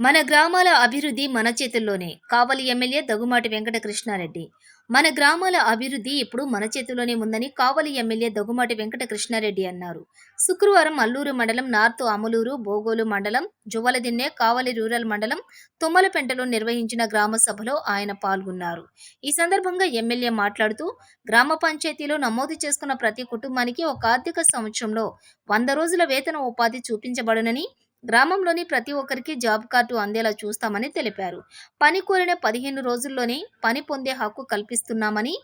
మన గ్రామాల అభివృద్ధి మన చేతుల్లోనే. కావలి ఎమ్మెల్యే దగ్గుమాటి వెంకట కృష్ణారెడ్డి మన గ్రామాల అభివృద్ధి ఇప్పుడు మన చేతిలోనే ఉందని కావలి ఎమ్మెల్యే దగ్గుమాటి వెంకట కృష్ణారెడ్డి అన్నారు. శుక్రవారం అల్లూరు మండలం నార్త్ అమలూరు బోగోలు మండలం జువ్వలదిన్నె కావలి రూరల్ మండలం తుమ్మలపెంటలో నిర్వహించిన గ్రామ సభలో ఆయన పాల్గొన్నారు. ఈ సందర్భంగా ఎమ్మెల్యే మాట్లాడుతూ గ్రామ పంచాయతీలో నమోదు చేసుకున్న ప్రతి కుటుంబానికి ఒక ఆర్థిక సంవత్సరంలో వంద రోజుల వేతన ఉపాధి చూపించబడునని గ్రామంలోని ప్రతి ఒక్కరికి జాబ్ కార్డు అందేలా చూస్తామని తెలిపారు. పని కోరిన పదిహేను రోజుల్లోనే పని పొందే హక్కు కల్పిస్తున్నామని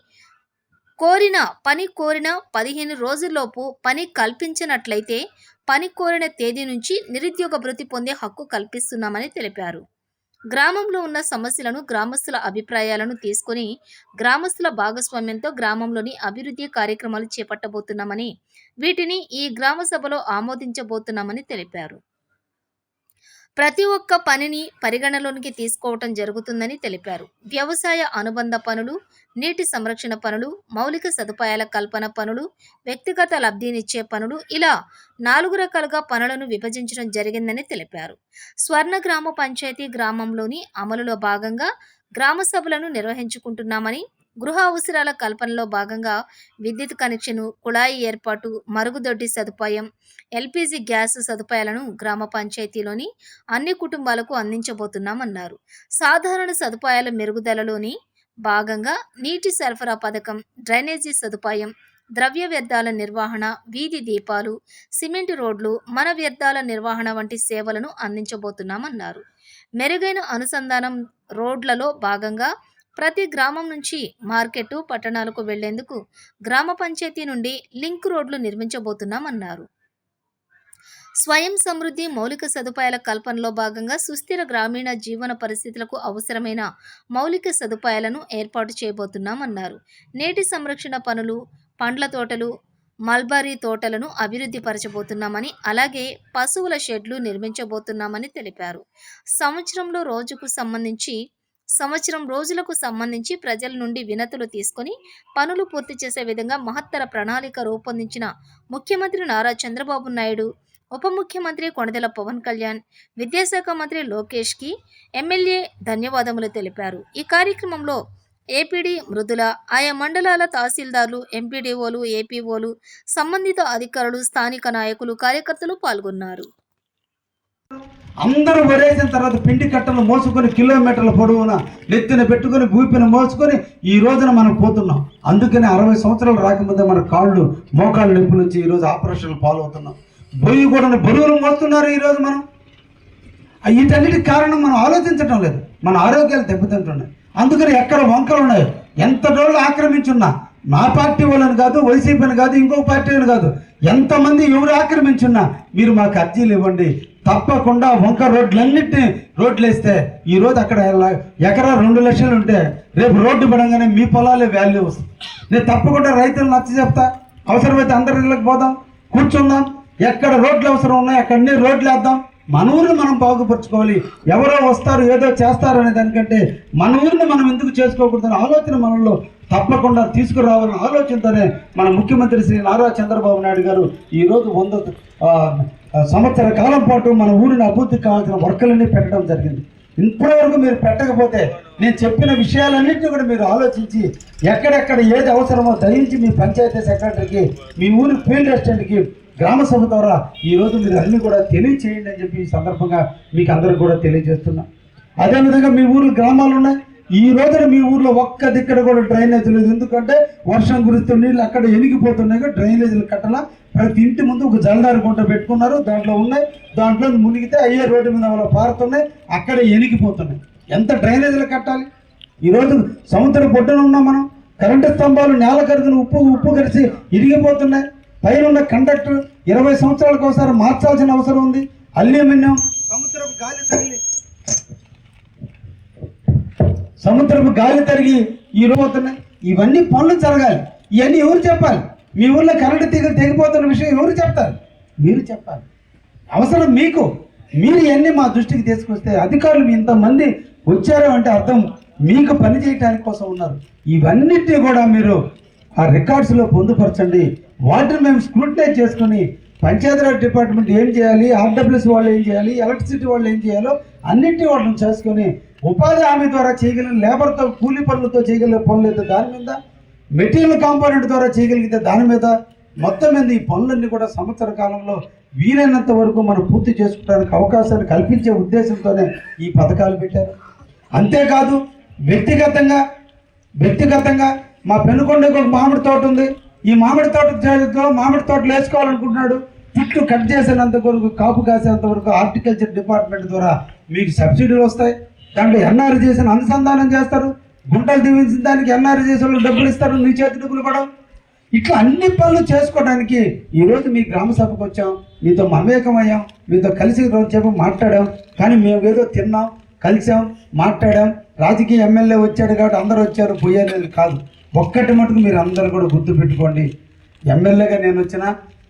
కోరిన పని కోరిన పదిహేను రోజుల్లోపు పని కల్పించినట్లయితే పని కోరిన తేదీ నుంచి నిరుద్యోగ భృతి పొందే హక్కు కల్పిస్తున్నామని తెలిపారు. గ్రామంలో ఉన్న సమస్యలను గ్రామస్తుల అభిప్రాయాలను తీసుకొని గ్రామస్తుల భాగస్వామ్యంతో గ్రామంలోని అభివృద్ధి కార్యక్రమాలు చేపట్టబోతున్నామని వీటిని ఈ గ్రామ సభలో ఆమోదించబోతున్నామని తెలిపారు. ప్రతి ఒక్క పనిని పరిగణలోనికి తీసుకోవటం జరుగుతుందని తెలిపారు. వ్యవసాయ అనుబంధ పనులు నీటి సంరక్షణ పనులు మౌలిక సదుపాయాల కల్పన పనులు వ్యక్తిగత లబ్ధినిచ్చే పనులు ఇలా నాలుగు రకాలుగా పనులను విభజించడం జరిగిందని తెలిపారు. స్వర్ణ గ్రామ పంచాయతీ గ్రామంలోని అమలులో భాగంగా గ్రామ సభలను నిర్వహించుకుంటున్నామని గృహ అవసరాల కల్పనలో భాగంగా విద్యుత్ కనెక్షను కుళాయి ఏర్పాటు మరుగుదొడ్డి సదుపాయం ఎల్పిజి గ్యాస్ సదుపాయాలను గ్రామ పంచాయతీలోని అన్ని కుటుంబాలకు అందించబోతున్నామన్నారు. సాధారణ సదుపాయాల మెరుగుదలలోని భాగంగా నీటి సరఫరా పథకం డ్రైనేజీ సదుపాయం ద్రవ్య వ్యర్థాల నిర్వహణ వీధి దీపాలు సిమెంట్ రోడ్లు మన వ్యర్థాల నిర్వహణ వంటి సేవలను అందించబోతున్నామన్నారు. మెరుగైన అనుసంధానం రోడ్లలో భాగంగా ప్రతి గ్రామం నుంచి మార్కెట్ పట్టణాలకు వెళ్ళేందుకు గ్రామ పంచాయతీ నుండి లింక్ రోడ్లు నిర్మించబోతున్నామన్నారు. స్వయం సమృద్ధి మౌలిక సదుపాయాల కల్పనలో భాగంగా సుస్థిర గ్రామీణ జీవన పరిస్థితులకు అవసరమైన మౌలిక సదుపాయాలను ఏర్పాటు చేయబోతున్నామన్నారు. నేటి సంరక్షణ పనులు పండ్ల తోటలు మల్బరీ తోటలను అభివృద్ధి పరచబోతున్నామని అలాగే పశువుల షెడ్లు నిర్మించబోతున్నామని తెలిపారు. సంవత్సరంలో రోజుకు సంబంధించి సంవత్సరం రోజులకు సంబంధించి ప్రజల నుండి వినతులు తీసుకొని పనులు పూర్తి చేసే విధంగా మహత్తర ప్రణాళిక రూపొందించిన ముఖ్యమంత్రి నారా చంద్రబాబు నాయుడు ఉప ముఖ్యమంత్రి కొణదెల పవన్ కళ్యాణ్ విద్యాశాఖ మంత్రి లోకేష్కి ఎమ్మెల్యే ధన్యవాదములు తెలిపారు. ఈ కార్యక్రమంలో ఏపీడీ మృదుల ఆయా మండలాల తహసీల్దార్లు ఎంపీడీఓలు ఏపీఓలు సంబంధిత అధికారులు స్థానిక నాయకులు కార్యకర్తలు పాల్గొన్నారు. అందరూ వరేసిన తర్వాత పిండి కట్టలు మోసుకొని కిలోమీటర్ల పొడవున నెత్తిన పెట్టుకొని భూపిన మోసుకొని ఈ రోజున మనం పోతున్నాం. అందుకనే అరవై సంవత్సరాలు రాకముందే మన కాళ్ళు మోకాళ్ళ నొప్పులు వచ్చి ఈరోజు ఆపరేషన్లు పాలవుతున్నాం. బొయ్యి కూడా బరువులు మోస్తున్నారు ఈరోజు మనం. వీటన్నిటి కారణం మనం ఆలోచించడం లేదు. మన ఆరోగ్యాలు దెబ్బతింటున్నాయి. అందుకని ఎక్కడ వంకలు ఉన్నాయి ఎంత రోజులు ఆక్రమించున్నా మా పార్టీ వాళ్ళని కాదు వైసీపీని కాదు ఇంకో పార్టీని కాదు ఎంతమంది ఎవరు ఆక్రమించున్నా మీరు మాకు అర్జీలు ఇవ్వండి. తప్పకుండా వంక రోడ్లన్నింటినీ రోడ్లు వేస్తే ఈరోజు అక్కడ ఎకరా రెండు లక్షలు ఉంటే రేపు రోడ్డు పడంగానే మీ పొలాలే వాల్యూ వస్తుంది నేను తప్పకుండా రైతులు నచ్చ చెప్తా. అవసరమైతే అందరి ఇళ్ళకి పోదాం. కూర్చుందాం. ఎక్కడ రోడ్లు అవసరం ఉన్నాయి అక్కడనే రోడ్లు వేద్దాం మన ఊరిని మనం బాగుపరుచుకోవాలి. ఎవరో వస్తారు ఏదో చేస్తారు అనే దానికంటే మన ఊరిని మనం ఎందుకు చేసుకోకూడదనే ఆలోచన మనలో తప్పకుండా తీసుకురావాలనే ఆలోచనతోనే మన ముఖ్యమంత్రి శ్రీ నారా చంద్రబాబు నాయుడు గారు ఈరోజు వంద సంవత్సర కాలం పాటు మన ఊరిని అభివృద్ధికి కావాల్సిన వర్కులన్నీ పెట్టడం జరిగింది. ఇంతవరకు మీరు పెట్టకపోతే నేను చెప్పిన విషయాలన్నింటినీ కూడా మీరు ఆలోచించి ఎక్కడెక్కడ ఏది అవసరమో దయించి మీ పంచాయతీ సెక్రటరీకి మీ ఊరి ఫీల్డ్ అసిస్టెంట్కి గ్రామ సభ ద్వారా ఈరోజు మీరు అన్ని కూడా తెలియచేయండి అని చెప్పి ఈ సందర్భంగా మీకు అందరికి కూడా తెలియజేస్తున్నా. అదేవిధంగా మీ ఊర్లో గ్రామాలు ఉన్నాయి. ఈ రోజున మీ ఊర్లో ఒక్క దిక్కడ కూడా డ్రైనేజ్ లేదు. ఎందుకంటే వర్షం కురిస్తున్న నీళ్ళు అక్కడ ఎనిగిపోతున్నాయి డ్రైనేజీలు కట్టాల. ప్రతి ఇంటి ముందు ఒక జలదారి గుంట పెట్టుకున్నారు. దాంట్లో ఉన్నాయి. దాంట్లో మునిగితే అయ్యే రోడ్డు మీద వాళ్ళు పారుతున్నాయి. అక్కడ ఎనిగిపోతున్నాయి. ఎంత డ్రైనేజీలు కట్టాలి? ఈరోజు సముద్ర పొడ్డున ఉన్నాం మనం. కరెంటు స్తంభాలు నేల కరిగిన ఉప్పు ఉప్పు కలిసి ఇరిగిపోతున్నాయి. పైన ఉన్న కండక్టర్ ఇరవై సంవత్సరాలకు ఒకసారి మార్చాల్సిన అవసరం ఉంది. అల్యూమినియం సముద్రపు గాలి తగిలి. సముద్రపు గాలి తరిగి ఈ పోతున్నాయి ఇవన్నీ పనులు జరగాలి. ఇవన్నీ ఎవరు చెప్పాలి? మీ ఊళ్ళో కరెంటు తీగలు తెగిపోతున్న విషయం ఎవరు చెప్తారు? మీరు చెప్పాలి. అవసరం మీకు. మీరు ఇవన్నీ మా దృష్టికి తీసుకొస్తే అధికారులు ఇంతమంది వచ్చారు అంటే అర్థం. మీకు పని చేయడానికి కోసం ఉన్నారు. ఇవన్నిటిని కూడా మీరు ఆ రికార్డ్స్లో పొందుపరచండి. వాటిని మేము స్క్రూటనైజ్ చేసుకొని పంచాయతీరాజ్ డిపార్ట్మెంట్ ఏం చేయాలి ఆర్డబ్ల్యూసీ వాళ్ళు ఏం చేయాలి ఎలక్ట్రిసిటీ వాళ్ళు ఏం చేయాలో అన్నింటినీ వాటిని చేసుకొని ఉపాధి హామీ ద్వారా చేయగలిగిన లేబర్తో కూలీ పనులతో చేయగలిగే పనులు అయితే దాని మీద మెటీరియల్ కాంపోనెంట్ ద్వారా చేయగలిగితే దాని మీద మొత్తం మీద ఈ పనులన్నీ కూడా సంవత్సర కాలంలో వీలైనంత వరకు మనం పూర్తి చేసుకోవడానికి అవకాశాన్ని కల్పించే ఉద్దేశంతోనే ఈ పథకాలు పెట్టారు. అంతేకాదు వ్యక్తిగతంగా వ్యక్తిగతంగా మా పెనుకొండకి ఒక మామిడి తోట ఉంది. ఈ మామిడి తోట చేతితో మామిడి తోటలు వేసుకోవాలనుకుంటున్నాడు. చెట్లు కట్ చేసేంత వరకు కాపు కాసేంత వరకు హార్టికల్చర్ డిపార్ట్మెంట్ ద్వారా మీకు సబ్సిడీలు వస్తాయి. దాంట్లో ఎన్ఆర్ చేసిన అనుసంధానం చేస్తారు. గుంటలు దీవించిన దానికి ఎన్ఆర్ చేసే వాళ్ళు డబ్బులు ఇస్తారు. నీ చేతి డబ్బులు కూడా. ఇట్లా అన్ని పనులు చేసుకోవడానికి ఈరోజు మీ గ్రామ సభకు వచ్చాం. మీతో మమేకమయ్యాం మీతో కలిసి రోజు మాట్లాడాం. కానీ మేము ఏదో తిన్నాం కలిసాం మాట్లాడాం. రాజకీయ ఎమ్మెల్యే వచ్చాడు కాబట్టి అందరూ వచ్చారు పోయేది కాదు. ఒక్కటి మటుకు మీరు అందరూ కూడా గుర్తుపెట్టుకోండి. ఎమ్మెల్యేగా నేను వచ్చినా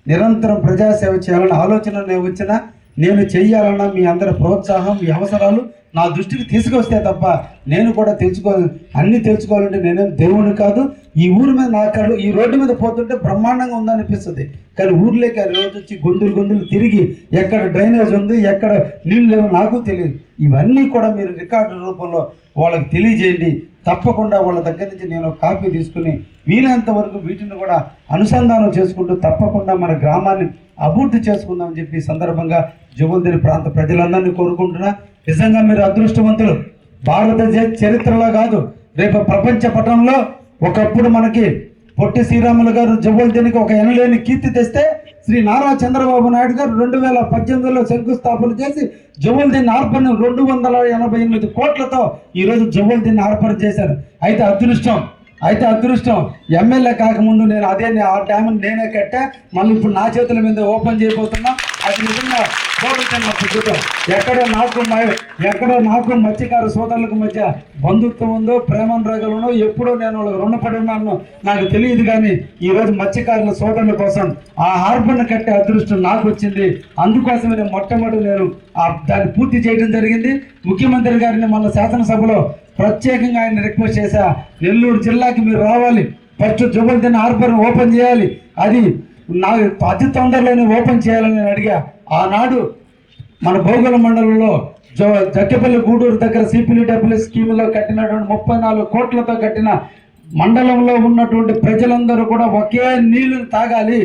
నిరంతరం ప్రజాసేవ చేయాలన్న ఆలోచన నేను వచ్చినా నేను చెయ్యాలన్న మీ అందరి ప్రోత్సాహం మీ అవసరాలు నా దృష్టికి తీసుకొస్తే తప్ప నేను కూడా తెలుసుకో అన్నీ తెలుసుకోవాలంటే నేనేం దేవుని కాదు. ఈ ఊరి మీద నా కళ్ళు ఈ రోడ్డు మీద పోతుంటే బ్రహ్మాండంగా ఉందనిపిస్తుంది. కానీ ఊర్లోకి ఆ రోజు వచ్చి గొంతులు గొంతులు తిరిగి ఎక్కడ డ్రైనేజ్ ఉంది ఎక్కడ నీళ్ళు లేవు నాకు తెలియదు. ఇవన్నీ కూడా మీరు రికార్డు రూపంలో వాళ్ళకి తెలియజేయండి. తప్పకుండా వాళ్ళ దగ్గర నుంచి నేను కాపీ తీసుకుని వీలైనంత వరకు వీటిని కూడా అనుసంధానం చేసుకుంటూ తప్పకుండా మన గ్రామాన్ని అభివృద్ధి చేసుకుందామని చెప్పి సందర్భంగా జుగుల్దిరి ప్రాంత ప్రజలందరినీ కోరుకుంటున్నా. నిజంగా మీరు అదృష్టవంతులు. భారతదేశ చరిత్రలో కాదు రేపు ప్రపంచ పటంలో ఒకప్పుడు మనకి పొట్టి శ్రీరాములు గారు జబుల్దీనికి ఒక ఎనలేని కీర్తి తెస్తే శ్రీ నారా చంద్రబాబు నాయుడు గారు రెండు వేల పద్దెనిమిదిలో శంకుస్థాపన చేసి జబుల్దీన్ ఆర్పణ రెండు వందల ఎనభై ఎనిమిది కోట్లతో ఈరోజు జబుల్దీన్ ఆర్పణ చేశారు. అయితే అదృష్టం అయితే అదృష్టం. ఎమ్మెల్యే కాకముందు నేను అదే ఆ డ్యామ్ నేనే కట్టా. మళ్ళీ ఇప్పుడు నా చేతుల మీద ఓపెన్ చేయబోతున్నా. అది నిజంగా చూడటం అద్భుతం ఎక్కడో నాకు ఎక్కడో నాకు మత్స్యకారు సోదరులకు మధ్య బంధుత్వం ఉందో ప్రేమానురాగాలునో ఎప్పుడో నేను వాళ్ళకి రుణపడి ఉన్నాను నాకు తెలియదు కానీ ఈ రోజు మత్స్యకారుల సోదరుల కోసం ఆ హార్బర్ను కట్టే అదృష్టం నాకు వచ్చింది. అందుకోసమే నేను మొట్టమొదటి నేను ఆ దాన్ని పూర్తి చేయడం జరిగింది. ముఖ్యమంత్రి గారిని మన శాసనసభలో ప్రత్యేకంగా ఆయన రిక్వెస్ట్ చేశా. నెల్లూరు జిల్లాకి మీరు రావాలి. ఫస్ట్ జబల్దీన్ హార్బర్ ఓపెన్ చేయాలి. అది నా అతి తొందరలోనే ఓపెన్ చేయాలని నేను అడిగా. ఆనాడు మన భోగుల మండలంలో జ జక్కెపల్లి గూడూరు దగ్గర సిపిలిడబ్ల్యూ స్కీమ్లో కట్టినటువంటి ముప్పై నాలుగు కోట్లతో కట్టిన మండలంలో ఉన్నటువంటి ప్రజలందరూ కూడా ఒకే నీళ్ళు తాగాలి.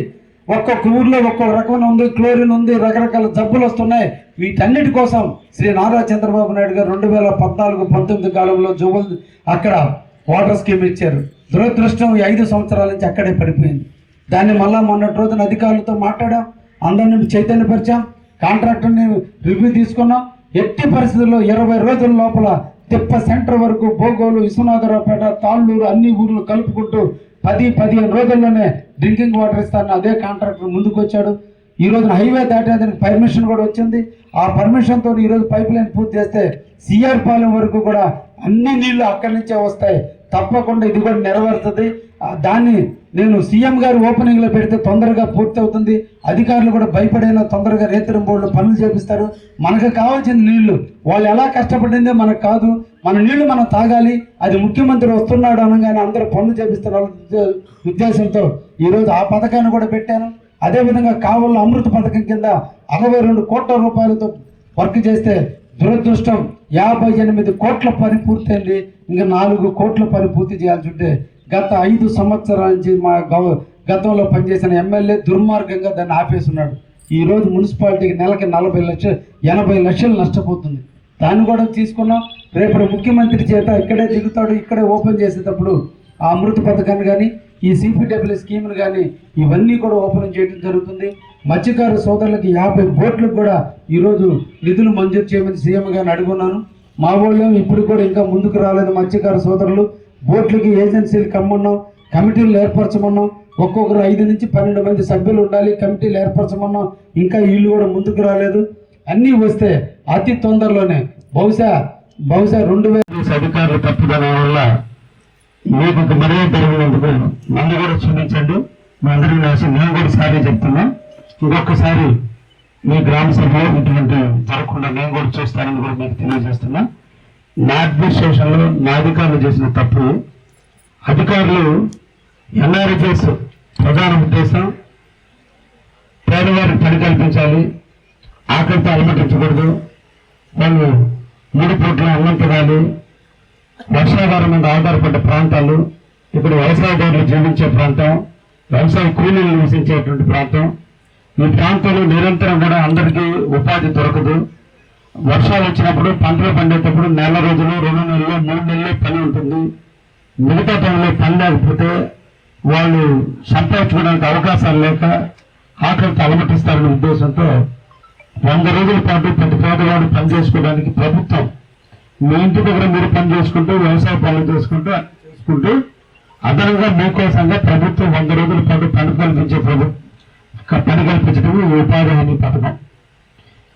ఒక్కొక్క ఊర్లో ఒక్కొక్క రకమైన ఉంది క్లోరిన్ ఉంది రకరకాల జబ్బులు వస్తున్నాయి. వీటన్నిటి కోసం శ్రీ నారా చంద్రబాబు నాయుడు గారు రెండు వేల పద్నాలుగు పంతొమ్మిది కాలంలో జువల్ అక్కడ వాటర్ స్కీమ్ ఇచ్చారు. దురదృష్టం ఈ ఐదు సంవత్సరాల నుంచి అక్కడే పడిపోయింది. దాన్ని మళ్ళా మొన్నటి రోజున అధికారులతో మాట్లాడాం. అందరిని చైతన్యపరిచాం. కాంట్రాక్టర్ని రివ్యూ తీసుకున్నాం. ఎట్టి పరిస్థితుల్లో ఇరవై రోజుల లోపల తిప్ప సెంటర్ వరకు భోగోలు విశ్వనాథరావుపేట తాళ్ళూరు అన్ని ఊర్లు కలుపుకుంటూ పది పదిహేను రోజుల్లోనే డ్రింకింగ్ వాటర్ ఇస్తాను అదే కాంట్రాక్టర్ ముందుకు వచ్చాడు ఈ రోజున హైవే దాటేదానికి పర్మిషన్ కూడా వచ్చింది. ఆ పర్మిషన్తో ఈ రోజు పైప్ లైన్ పూర్తి చేస్తే సిఆర్ పాలెం వరకు కూడా అన్ని నీళ్ళు అక్కడి నుంచే వస్తాయి. తప్పకుండా ఇది కూడా నెరవేరుతుంది. దాన్ని నేను సీఎం గారు ఓపెనింగ్లో పెడితే తొందరగా పూర్తి అవుతుంది అధికారులు కూడా భయపడైనా తొందరగా రేతరం బోర్డులో పనులు చేపిస్తారు. మనకు కావాల్సిన నీళ్ళు. వాళ్ళు ఎలా కష్టపడిందే మనకు కాదు. మన నీళ్ళు మనం తాగాలి. అది ముఖ్యమంత్రి వస్తున్నాడు అనగానే అందరూ పనులు చేపిస్తున్నారు ఉద్దేశంతో. ఈరోజు ఆ పథకాన్ని కూడా పెట్టాను. అదేవిధంగా కావల్లో అమృత పథకం కింద అరవై రెండు కోట్ల రూపాయలతో వర్క్ చేస్తే దురదృష్టం యాభై ఎనిమిది కోట్ల పని పూర్తయింది ఇంకా నాలుగు కోట్ల పని పూర్తి చేయాల్సి ఉంటే గత ఐదు సంవత్సరాల నుంచి మా గవ గతంలో పనిచేసిన ఎమ్మెల్యే దుర్మార్గంగా దాన్ని ఆపేస్తున్నాడు. ఈరోజు మున్సిపాలిటీకి నెలకి నలభై లక్షలు ఎనభై లక్షలు నష్టపోతుంది. దాన్ని కూడా తీసుకున్నాం. రేపు ముఖ్యమంత్రి చేత ఇక్కడే దిగుతాడు ఇక్కడే ఓపెన్ చేసేటప్పుడు ఆ అమృత పథకాన్ని కానీ ఈ సిపిడబ్ల్యూ స్కీమ్ను కానీ ఇవన్నీ కూడా ఓపెన్ చేయడం జరుగుతుంది. మత్స్యకారు సోదరులకి యాభై బోట్లకు కూడా ఈరోజు నిధులు మంజూరు చేయమని సీఎం గారిని అడుగున్నాను. మా వాళ్ళు ఇప్పుడు కూడా ఇంకా ముందుకు రాలేదు మత్స్యకారు సోదరులు. బోట్లకి ఏజెన్సీలు కమ్మన్నాం కమిటీలు ఏర్పరచమన్నాం. ఒక్కొక్కరు ఐదు నుంచి పన్నెండు మంది సభ్యులు ఉండాలి కమిటీలు ఏర్పరచమన్నాం. ఇంకా వీళ్ళు కూడా ముందుకు రాలేదు. అన్నీ వస్తే అతి తొందరలోనే. బహుశా బహుశా రెండు వేల అధికారులు తప్పుదల వల్ల మీకు ఒక మర్యాద జరిగినందుకు నన్ను కూడా క్షమించండి. మీ అందరికీ రాసి నేను కూడా సారీ చెప్తున్నా. ఇంకొకసారి మీ గ్రామ సభలో ఇటువంటి జరగకుండా నేను కూడా చూస్తానని కూడా మీకు తెలియజేస్తున్నా. నా అడ్మినిస్ట్రేషన్లో నా అధికారులు చేసిన తప్పు. అధికారులు ఎన్ఆర్జీఎస్ ప్రధాన ఉద్దేశం పేదవారికి పని కల్పించాలి ఆకలితో అలమటించకూడదు. వాళ్ళు మూడు పూట్ల అన్నం తినాలి. వర్షాధారం మీద ఆధారపడ్డ ప్రాంతాలు ఇప్పుడు వ్యవసాయదారులు జీవించే ప్రాంతం వ్యవసాయ కూలీలు నివసించేటువంటి ప్రాంతం. ఈ ప్రాంతంలో నిరంతరం కూడా అందరికీ ఉపాధి దొరకదు. వర్షాలు వచ్చినప్పుడు పంటలు పండేటప్పుడు నెల రోజులు రెండు నెలలు మూడు నెలలు పని ఉంటుంది. మిగతా టైంలో పని లేకపోతే వాళ్ళు సంపాదించుకోవడానికి అవకాశాలు లేక ఆకలితో అలమటిస్తారనే ఉద్దేశంతో వంద రోజుల పాటు ప్రతి పేదవాడు పని చేసుకోవడానికి ప్రభుత్వం మీ ఇంటి దగ్గర మీరు పని చేసుకుంటూ వ్యవసాయ పనులు చేసుకుంటూ చేసుకుంటూ అదనంగా మీకోసంగా ప్రభుత్వం వంద రోజుల పాటు పని కల్పించే ప్రభుత్వం పని కల్పించడం ఉపాధి హామీ పథకం.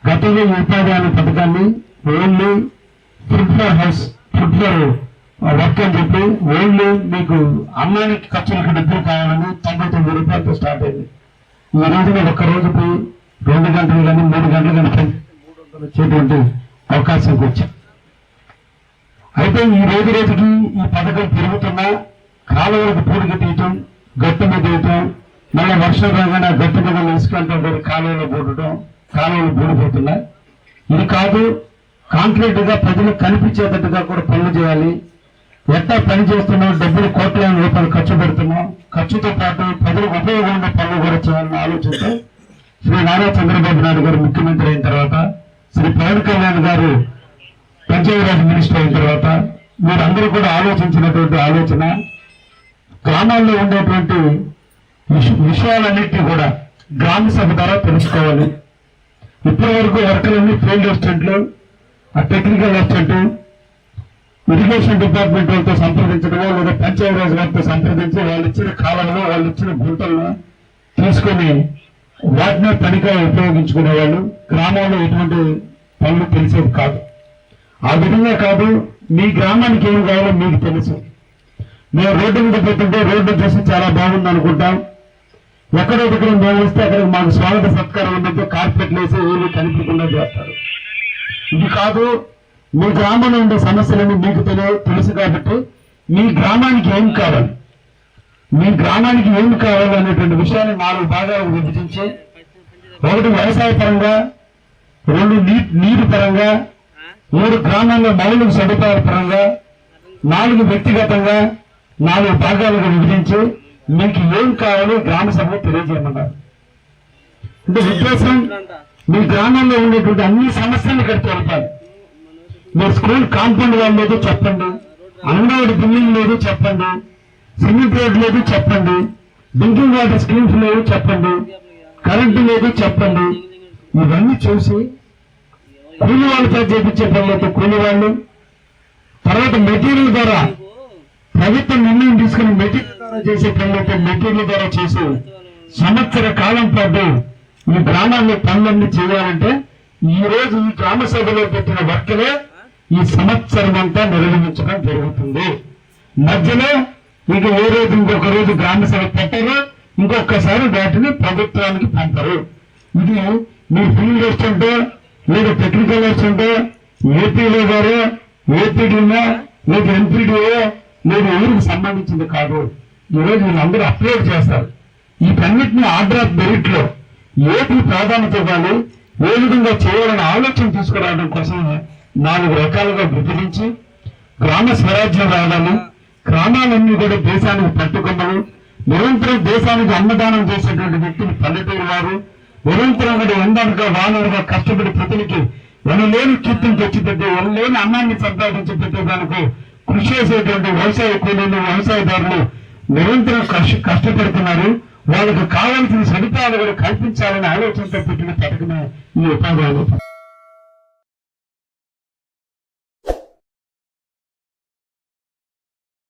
గతిని ఈ పథకాన్ని only food for house food for work అని చెప్పి ఓన్లీ మీకు అన్నానికి ఖర్చులకు డబ్బులు కావాలని తొంభై తొమ్మిది రూపాయలతో స్టార్ట్ అయింది. ఈ రోజున ఒక్క రోజుకి రెండు గంటలు కానీ మూడు గంటలు కానీ వచ్చేటువంటి అవకాశం వచ్చాం అయితే ఈ రోజు రోజుకి ఈ పథకం పెరుగుతున్నా కాలువలకు పూడి తీయటం గట్టు మీద మళ్ళీ వర్షం రాగానే ఆ గట్టు మీద ఇసుకంటే కాలువలో పూడటం కాలువలు పూడిపోతున్నాయి ఇది కాదు కాంక్రీట్గా ప్రజలకు కనిపించేటట్టుగా కూడా పనులు చేయాలి. ఎట్లా పని చేస్తున్నాం? డబ్బులు కోట్ల రూపాయలు ఖర్చు పెడుతున్నాం. ఖర్చుతో పాటు ప్రజలకు ఉపయోగం పనులు కూడా చేయాలని ఆలోచిస్తూ శ్రీ నారా చంద్రబాబు నాయుడు గారు ముఖ్యమంత్రి అయిన తర్వాత శ్రీ పవన్ కళ్యాణ్ గారు పంచాయతీరాజ్ మినిస్టర్ అయిన తర్వాత మీరందరూ కూడా ఆలోచించినటువంటి ఆలోచన గ్రామాల్లో ఉండేటువంటి విష- విషయాలన్నింటినీ కూడా గ్రామ సభ ద్వారా తెలుసుకోవాలి. ఇప్పటి వరకు వర్కర్లన్నీ ఫీల్డ్ అసిస్టెంట్లు ఆ టెక్నికల్ అసిస్టెంట్ ఇరిగేషన్ డిపార్ట్మెంట్ వాళ్ళతో సంప్రదించడమో లేదా పంచాయతీరాజ్ గారితో సంప్రదించి వాళ్ళు ఇచ్చిన కాలంలో వాళ్ళు ఇచ్చిన గుంటలను తీసుకొని వాటిని పనిగా ఉపయోగించుకునే వాళ్ళు గ్రామంలో ఎటువంటి పనులు తెలిసేది కాదు. ఆ విధంగా కాదు మీ గ్రామానికి ఏం కావాలో మీకు తెలుసు. మేము రోడ్డు మీద పోతుంటే రోడ్డు చూసి చాలా బాగుంది అనుకుంటాం ఎక్కడో దగ్గర మేము వస్తే అక్కడ మాకు స్వాగత సత్కారం ఉన్నట్టు కార్పెట్లు వేసి ఏమీ కనిపించకుండా చేస్తారు. ఇది కాదు మీ గ్రామంలో ఉండే సమస్యలను మీకు తెలియ తెలుసు కాబట్టి మీ గ్రామానికి ఏం కావాలి? మీ గ్రామానికి ఏం కావాలి అనేటువంటి విషయాన్ని నాలుగు భాగాలు విభజించి ఒకటి వ్యవసాయ పరంగా రెండు నీరు పరంగా మూడు గ్రామాల్లో మౌలిక సదుపాయాల పరంగా నాలుగు వ్యక్తిగతంగా నాలుగు భాగాలుగా విభజించి మీకు ఏం కావాలో గ్రామ సభలో తెలియజేయమన్నారు. అంటే ఉద్దేశం మీ గ్రామంలో ఉండేటువంటి అన్ని సమస్యలు ఇక్కడ తెలపాలి మీ స్కూల్ కాంపౌండ్ వాళ్ళు లేదు చెప్పండి. అంగన్వాడి బిల్డింగ్ లేదు చెప్పండి. సిమెంట్ రోడ్ లేదు చెప్పండి. డ్రింకింగ్ వాటర్ స్కీమ్స్ లేవు చెప్పండి. కరెంటు లేదు చెప్పండి. ఇవన్నీ చూసి కూలి వాళ్ళతో చేపించే పనులైతే కూలి వాళ్ళు. తర్వాత మెటీరియల్ ద్వారా ప్రభుత్వం నిర్ణయం తీసుకుని మెటీరియల్ ద్వారా చేసే పనులైతే మెటీరియల్ ద్వారా చేసి సంవత్సర కాలం పాటు ఈ గ్రామాన్ని పనులన్నీ చేయాలంటే ఈ రోజు ఈ గ్రామ సభలో పెట్టిన వర్కలే ఈ సంవత్సరం అంతా నిర్వహించడం జరుగుతుంది. మధ్యలో ఇక ఏ రోజు ఇంకొక రోజు గ్రామ సభ పెట్టరు ఇంకొకసారి వాటిని ప్రభుత్వానికి పంపరు. ఇది మీ ఫీల్డ్ వస్తుంటే లేదా టెక్నికల్ వస్తుంటే ఏపీలో గారు ఏపీడీనో లేదా ఎంపీడీఓ లేదా ఎవరికి సంబంధించింది కాదు. ఈరోజు వీళ్ళందరూ అప్లోడ్ చేస్తారు. వీటన్నిటిని ఆర్డర్ ఆఫ్ మెరిట్లో ఏపీ ప్రాధాన్యత ఇవ్వాలి ఏ విధంగా చేయాలని ఆలోచన తీసుకురావడం కోసం నాలుగు రకాలుగా విభజించి గ్రామ స్వరాజ్యం రావాలని గ్రామాలన్నీ కూడా దేశానికి పట్టుకొమ్మలు నిరంతరం దేశానికి అన్నదానం చేసేటువంటి వ్యక్తులు పల్లెటూరు వారు నిరంతరం కూడా ఎండనగా వానలుగా కష్టపడి ప్రజలకి ఎనలేని కీర్తిని తెచ్చిపెట్టే ఎనలేని అన్నాన్ని సంపాదించి పెట్టేదానికి కృషి చేసేటువంటి వ్యవసాయ కూలీలు వ్యవసాయదారులు నిరంతరం కష్ట కష్టపడుతున్నారు. వాళ్ళకు కావాల్సిన సదుపాయాలు కూడా కల్పించాలనే ఆలోచనతో పెట్టిన పథకమే ఈ ఉపాధి